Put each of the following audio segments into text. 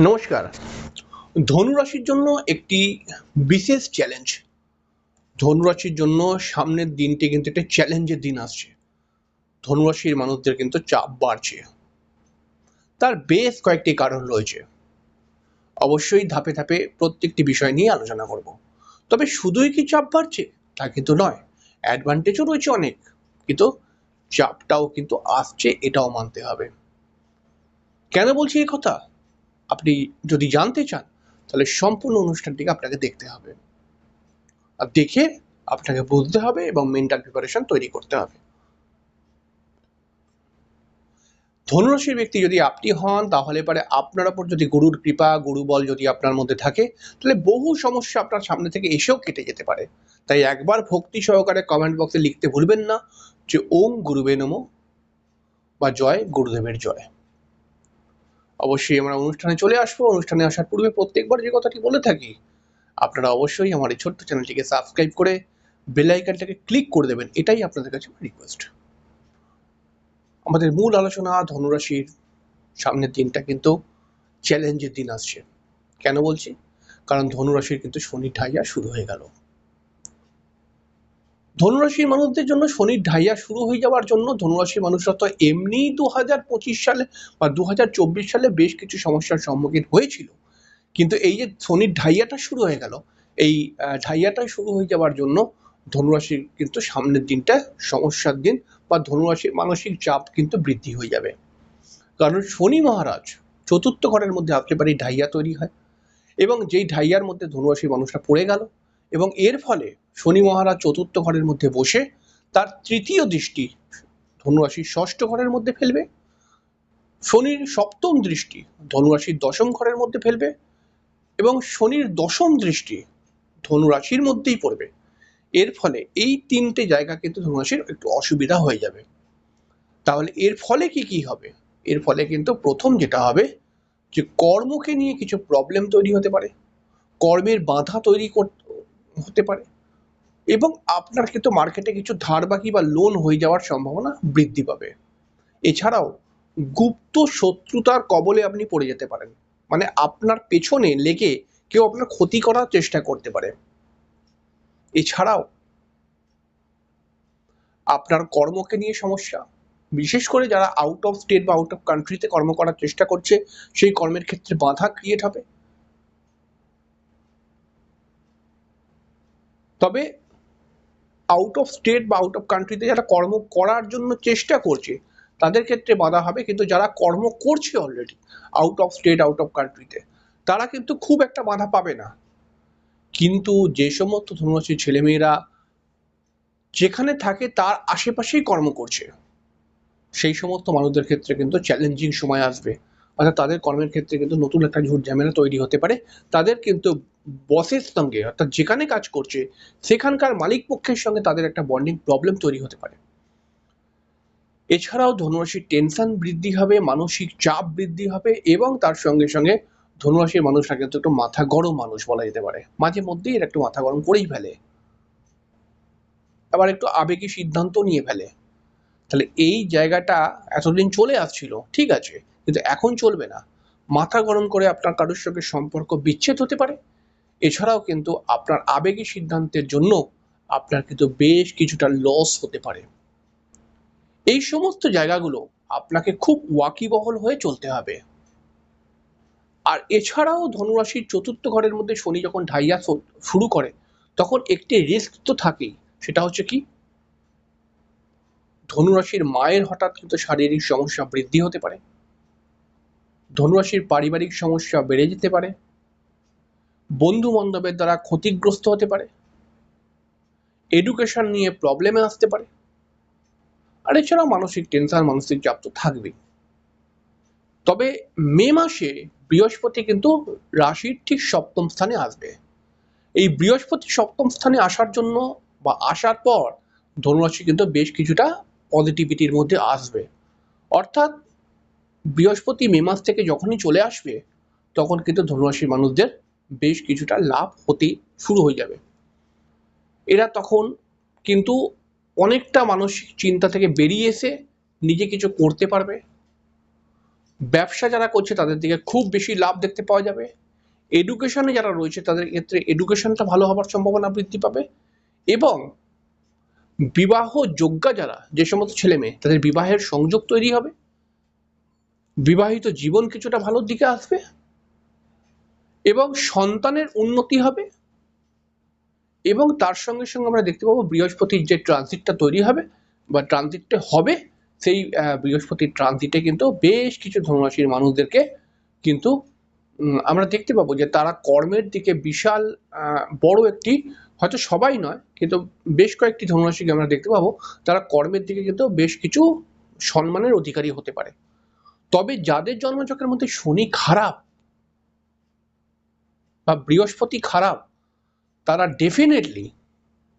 নমস্কার। ধনুরাশির জন্য একটি বিশেষ চ্যালেঞ্জ ধনুরাশির জন্য সামনের দিনটি কিন্তু একটা চ্যালেঞ্জের দিন আসছে। ধনুরাশির মানুষদের কিন্তু চাপ বাড়ছে। তার বেশ কয়েকটি কারণ রয়েছে। অবশ্যই ধাপে ধাপে প্রত্যেকটি বিষয় নিয়ে আলোচনা করব। তবে শুধুই কি চাপ বাড়ছে? তা কিন্তু নয়। অ্যাডভান্টেজও রয়েছে অনেক। কিন্তু চাপটাও কিন্তু আসছে, এটাও মানতে হবে। কেন বলছি এই কথা? আপনি যদি জানতে চান, তাহলে সম্পূর্ণ অনুষ্ঠানটিকে আপনাকে দেখতে হবে। আর দেখে আপনাকে বুঝতে হবে এবং মেন্টাল প্রিপারেশন তৈরি করতে হবে। ধনুরাশির ব্যক্তি যদি আপনি হন, তাহলে পরে আপনার ওপর যদি গুরুর কৃপা, গুরু বল যদি আপনার মধ্যে থাকে, তাহলে বহু সমস্যা আপনার সামনে থেকে এসেও কেটে যেতে পারে। তাই একবার ভক্তি সহকারে কমেন্ট বক্সে লিখতে ভুলবেন না যে, ওম গুরুবে নমো বা জয় গুরুদেবের জয় অবশ্যই আমরা অনুষ্ঠানে চলে আসব। অনুষ্ঠানে আসার পূর্বে প্রত্যেকবার যে কথাটি বলে থাকি, আপনারা অবশ্যই আমার এই ছোট্ট চ্যানেলটিকে সাবস্ক্রাইব করে বেল আইকনটাকে ক্লিক করে দেবেন। এটাই আপনাদের কাছে রিকোয়েস্ট আমাদের মূল আলোচনা ধনুরাশির সামনের দিনটা কিন্তু চ্যালেঞ্জের দিন আসছে। কেন বলছি? কারণ ধনুরাশির কিন্তু শনি ঠাইয়া শুরু হয়ে গেল। ধনুরাশির মানুষদের জন্য শনির ঢাইয়া শুরু হয়ে যাওয়ার জন্য ধনুরাশির মানুষরা তো এমনি দু হাজার পঁচিশ সালে বা দু হাজার চব্বিশ সালে বেশ কিছু সমস্যার সম্মুখীন হয়েছিল। কিন্তু এই যে শনির ঢাইয়াটা শুরু হয়ে গেল, এই ঢাইয়াটা শুরু হয়ে যাওয়ার জন্য ধনুরাশির কিন্তু সামনের দিনটা সমস্যার দিন বা ধনুরাশির মানসিক চাপ কিন্তু বৃদ্ধি হয়ে যাবে। কারণ শনি মহারাজ চতুর্থ ঘরের মধ্যে আসলে পারি ঢাইয়া তৈরি হয় এবং যেই ঢাইয়ার মধ্যে ধনুরাশির মানুষরা পড়ে গেল এবং এর ফলে শনি মহারাজ চতুর্থ ঘরের মধ্যে বসে তার তৃতীয় দৃষ্টি ধনুরাশির ষষ্ঠ ঘরের মধ্যে ফেলবে। শনির সপ্তম দৃষ্টি ধনুরাশির দশম ঘরের মধ্যে ফেলবে এবং শনির দশম দৃষ্টি ধনুরাশির মধ্যেই পড়বে। এর ফলে এই তিনটে জায়গা কিন্তু ধনুরাশির একটু অসুবিধা হয়ে যাবে। তাহলে এর ফলে কি কি হবে? এর ফলে কিন্তু প্রথম যেটা হবে যে কর্মকে নিয়ে কিছু প্রবলেম তৈরি হতে পারে। কর্মের বাধা তৈরি হতে পারে। এবং আপনার কিন্তু মার্কেটে কিছু ধার বাকি বা লোন হয়ে যাওয়ার সম্ভাবনা বৃদ্ধি পাবে। এছাড়াও গুপ্ত শত্রুতার কবলে আপনি পড়ে যেতে পারেন। মানে আপনার পেছনে লেগে কেউ আপনার ক্ষতি করার চেষ্টা করতে পারে। এছাড়াও আপনার কর্মকে নিয়ে সমস্যা। বিশেষ করে যারা আউট অফ স্টেট বা আউট অফ কান্ট্রিতে কর্ম করার চেষ্টা করছে, সেই কর্মের ক্ষেত্রে বাধা ক্রিয়েট হবে। তবে আউট অফ স্টেট বা আউট অফ কান্ট্রিতে যারা কর্ম করার জন্য চেষ্টা করছে, তাদের ক্ষেত্রে বাধা হবে। কিন্তু যারা কর্ম করছে already out of state out of কান্ট্রিতে তারা কিন্তু খুব একটা বাধা পাবে না। কিন্তু যে সমস্ত ধনুরাশির ছেলেমেয়েরা যেখানে থাকে, তার আশেপাশেই কর্ম করছে। সেই সমস্ত মানুষদের ক্ষেত্রে কিন্তু চ্যালেঞ্জিং সময় আসবে। অর্থাৎ তাদের কর্মের ক্ষেত্রে কিন্তু নতুন একটা ঝুট ঝামেলা তৈরি হতে পারে। তাদের কিন্তু বসের সঙ্গে অর্থাৎ যেখানে কাজ করছে, সেখানকার মালিক পক্ষের সঙ্গে তাদের একটা বন্ডিং প্রবলেম তৈরি হতে পারে। এছাড়াও ধনুরাশির টেনশন বৃদ্ধি হবে, মানসিক চাপ বৃদ্ধি হবে এবং তার সঙ্গে সঙ্গে ধনুরাশির মানুষরা কিন্তু একটু মাথা গরম মানুষ বলা যেতে পারে। মাঝে মধ্যেই এরা একটু মাথা গরম করেই ফেলে। আবার একটু আবেগী সিদ্ধান্ত নিয়ে ফেলে। তাহলে এই জায়গাটা এতদিন চলে আসছিল, ঠিক আছে। কিন্তু এখন চলবে না। মাথা গরম করে আপনার কারোর সঙ্গে সম্পর্ক বিচ্ছেদ হতে পারে। এছাড়াও কিন্তু আপনার আবেগী সিদ্ধান্তের জন্য আপনার কিন্তু বেশ কিছুটা লস হতে পারে। এই সমস্ত জায়গাগুলো আপনাকে খুব ওয়াকিবহল হয়ে চলতে হবে। আর এছাড়াও ধনুরাশির চতুর্থ ঘরের মধ্যে শনি যখন ঢাইয়া শুরু করে, তখন একটি রিস্ক তো থাকেই। সেটা হচ্ছে কি? ধনুরাশির মায়ের হঠাৎ কিন্তু শারীরিক সমস্যা বৃদ্ধি হতে পারে। ধনুরাশির পারিবারিক সমস্যা বেড়ে যেতে পারে। বন্ধু বান্ধবের দ্বারা ক্ষতিগ্রস্ত হতে পারে। এডুকেশন নিয়ে প্রবলেমে আসতে পারে। আর এছাড়াও মানসিক টেনশন মানসিক চাপ তো থাকবেই। তবে মে মাসে বৃহস্পতি কিন্তু রাশির ঠিক সপ্তম স্থানে আসবে। এই বৃহস্পতি সপ্তম স্থানে আসার জন্য বা আসার পর ধনুরাশি কিন্তু বেশ কিছুটা পজিটিভিটির মধ্যে আসবে। অর্থাৎ বৃহস্পতি মে মাস থেকে যখনই চলে আসবে, তখন কিন্তু ধনুরাশির মানুষদের বেশ কিছুটা লাভ হতে শুরু হয়ে যাবে। এরা তখন কিন্তু অনেকটা মানসিক চিন্তা থেকে বেরিয়ে এসে নিজে কিছু করতে পারবে। ব্যবসা যারা করছে, তাদের দিকে খুব বেশি লাভ দেখতে পাওয়া যাবে। এডুকেশনে যারা রয়েছে, তাদের ক্ষেত্রে এডুকেশনটা ভালো হওয়ার সম্ভাবনা বৃদ্ধি পাবে এবং বিবাহ যোগ্যা যারা, যে সমস্ত ছেলে মেয়ে তাদের বিবাহের সংযোগ তৈরি হবে। বিবাহিত জীবন কিছুটা ভালোর দিকে আসবে? এবং সন্তানের উন্নতি হবে? এবং তার সঙ্গে সঙ্গে আমরা দেখতে পাবো বৃহস্পতির যে ট্রানজিটটা তৈরি হবে বা ট্রানজিটটা হবে, সেই বৃহস্পতির ট্রানজিটে কিন্তু বেশ কিছু ধনুরাশির মানুষদেরকে কিন্তু আমরা দেখতে পাবো যে তারা কর্মের দিকে বিশাল বড় একটি, হয়তো সবাই নয়, কিন্তু বেশ কয়েকটি ধনুরাশিকে আমরা দেখতে পাবো, তারা কর্মের দিকে কিন্তু বেশ কিছু সম্মানের অধিকারী হতে পারে। তবে যাদের জন্মচক্রের মধ্যে শনি খারাপ বা বৃহস্পতি খারাপ, তারা ডেফিনেটলি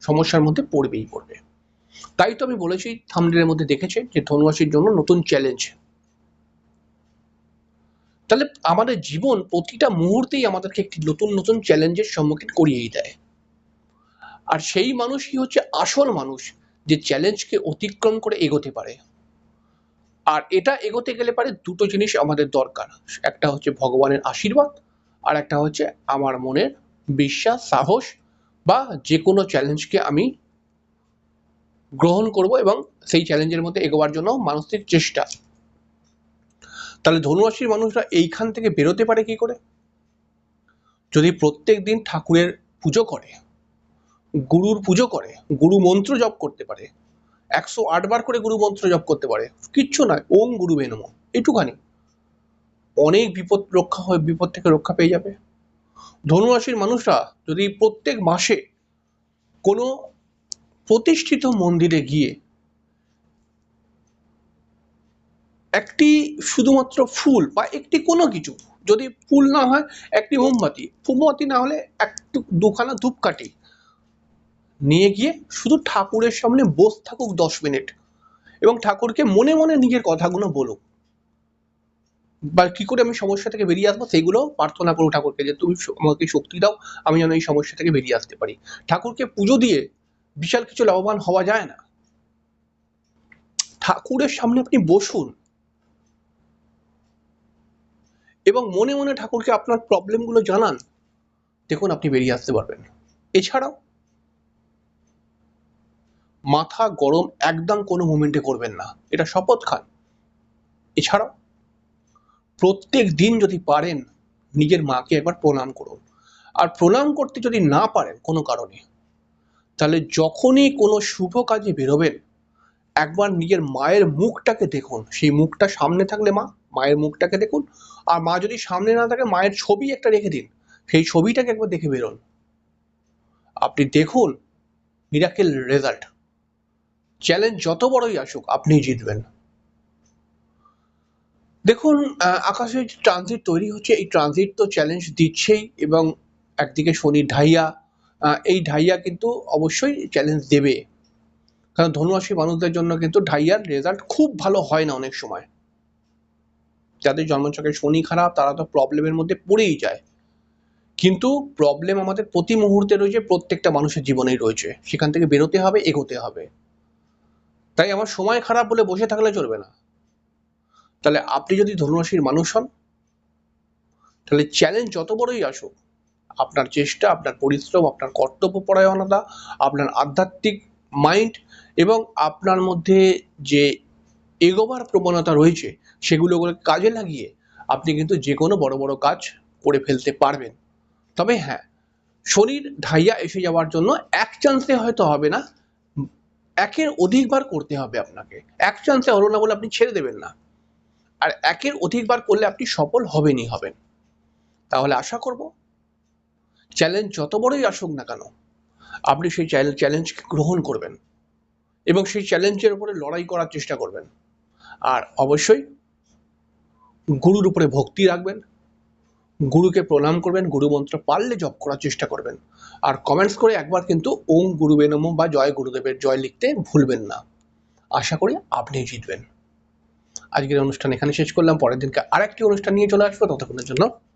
সমস্যার মধ্যে পড়বেই পড়বে। তাই তো আমি বলেছি থামডেলের মধ্যে দেখেছে যে ধনুরাশির জন্য নতুন চ্যালেঞ্জ তাহলে আমাদের জীবন প্রতিটা মুহূর্তেই আমাদেরকে একটি নতুন নতুন চ্যালেঞ্জের সম্মুখীন করিয়েই দেয়। আর সেই মানুষই হচ্ছে আসল মানুষ যে চ্যালেঞ্জকে অতিক্রম করে এগোতে পারে। আর এটা এগোতে গেলে পারে দুটো জিনিস আমাদের দরকার। একটা হচ্ছে ভগবানের আশীর্বাদ, আর একটা হচ্ছে আমার মনের বিশ্বাস, সাহস, বা যে কোনো চ্যালেঞ্জকে আমি গ্রহণ করব এবং সেই চ্যালেঞ্জের মধ্যে এগোবার জন্য মানসিক চেষ্টা। তাহলে ধনুরাশির মানুষরা এইখান থেকে বেরোতে পারে কি করে? যদি প্রত্যেক দিন ঠাকুরের পুজো করে, গুরুর পুজো করে, গুরু মন্ত্র জপ করতে পারে একশো আটবার করে গুরু মন্ত্র জপ করতে পারে। কিচ্ছু নয়, ওম গুরু বেনম এটুখানি অনেক বিপদ রক্ষা হয়, বিপদ থেকে রক্ষা পেয়ে যাবে। ধনুরাশির মানুষরা যদি প্রত্যেক মাসে কোনো প্রতিষ্ঠিত মন্দিরে গিয়ে একটি শুধুমাত্র ফুল বা একটি কোনো কিছু, যদি ফুল না হয়, একটি মোমবাতি মোমবাতি না হলে একটু দুখানা ধূপকাঠি নিয়ে গিয়ে শুধু ঠাকুরের সামনে বস থাকুক দশ মিনিট এবং ঠাকুরকে মনে মনে নিজের কথাগুলো বলুক। বা কি করে আমি সমস্যা থেকে বেরিয়ে আসব সেইগুলো প্রার্থনা করো ঠাকুরকে যে তুমি আমাকে শক্তি দাও, আমি যেন এই সমস্যা থেকে বেরিয়ে আসতে পারি। ঠাকুরকে পুজো দিয়ে বিশাল কিছু লাভবান হওয়া যায় না। ঠাকুরের সামনে আপনি বসুন। এবং মনে মনে ঠাকুরকে আপনার প্রবলেমগুলো জানান। দেখুন আপনি বেরিয়ে আসতে পারবেন। এছাড়াও মাথা গরম একদম কোনো মুমেন্টে করবেন না। এটা শপথ খান। এছাড়াও, প্রত্যেক দিন যদি পারেন, নিজের মাকে একবার প্রণাম করুন। আর প্রণাম করতে যদি না পারেন কোনো কারণে, তাহলে যখনই কোনো শুভ কাজে বেরোবেন, একবার নিজের মায়ের মুখটাকে দেখুন। সেই মুখটা সামনে থাকলে মা, মায়ের মুখটাকে দেখুন। আর মা যদি সামনে না থাকে, মায়ের ছবি একটা রেখে দিন। সেই ছবিটাকে একবার দেখে বেরোন। আপনি দেখুন মিরাকেল রেজাল্ট চ্যালেঞ্জ যত বড়ই আসুক আপনি জিতবেন। দেখুন আকাশে ট্রানজিট তৈরি হচ্ছে, এই ট্রানজিট তো চ্যালেঞ্জ দিচ্ছেই এবং একদিকে শনি ঢাইয়া এই ঢাইয়া কিন্তু অবশ্যই চ্যালেঞ্জ দেবে। কারণ ধনুরাশি মানুষদের জন্য কিন্তু ঢাইয়ার রেজাল্ট খুব ভালো হয় না অনেক সময়। যাদের জন্মচক্রে শনি খারাপ, তারা তো প্রবলেমের মধ্যে পড়েই যায়। কিন্তু প্রবলেম আমাদের প্রতি মুহূর্তে রয়েছে, প্রত্যেকটা মানুষের জীবনেই রয়েছে। সেখান থেকে বেরোতে হবে, এগোতে হবে। তাই আমার সময় খারাপ বলে বসে থাকলে চলবে না। তাহলে আপনি যদি ধনুরাশির মানুষ হন, তাহলে চ্যালেঞ্জ যত বড়ই আসুক, আপনার চেষ্টা, আপনার পরিশ্রম, আপনার কর্তব্য পরায়ণতা, আপনার আধ্যাত্মিক মাইন্ড এবং আপনার মধ্যে যে এগোবার প্রবণতা রয়েছে সেগুলোকে কাজে লাগিয়ে আপনি কিন্তু যে কোনো বড় বড় কাজ করে ফেলতে পারবেন। তবে হ্যাঁ শনির ঢাইয়া এসে যাওয়ার জন্য এক চান্সে হয়তো হবে না একের অধিকবার করতে হবে আপনাকে। এক চান্সে হলো না বলে আপনি ছেড়ে দেবেন না। আর একের অধিকবার করলে আপনি সফল হবেনই হবেন। তাহলে আশা করব চ্যালেঞ্জ যত বড়ই আসুক না কেন, আপনি সেই চ্যালেঞ্জকে গ্রহণ করবেন এবং সেই চ্যালেঞ্জের উপরে লড়াই করার চেষ্টা করবেন। আর অবশ্যই, গুরুর উপরে ভক্তি রাখবেন। গুরুকে প্রণাম করবেন, গুরু মন্ত্র পারলে জপ করার চেষ্টা করবেন। আর কমেন্টস করে একবার কিন্তু ওম গুরু বেনম বা জয় গুরুদেবের জয় লিখতে ভুলবেন না। আশা করি আপনি জিতবেন। আজকের অনুষ্ঠান এখানে শেষ করলাম। পরের দিনকে আরেকটি অনুষ্ঠান নিয়ে চলে আসব। ততক্ষণের জন্য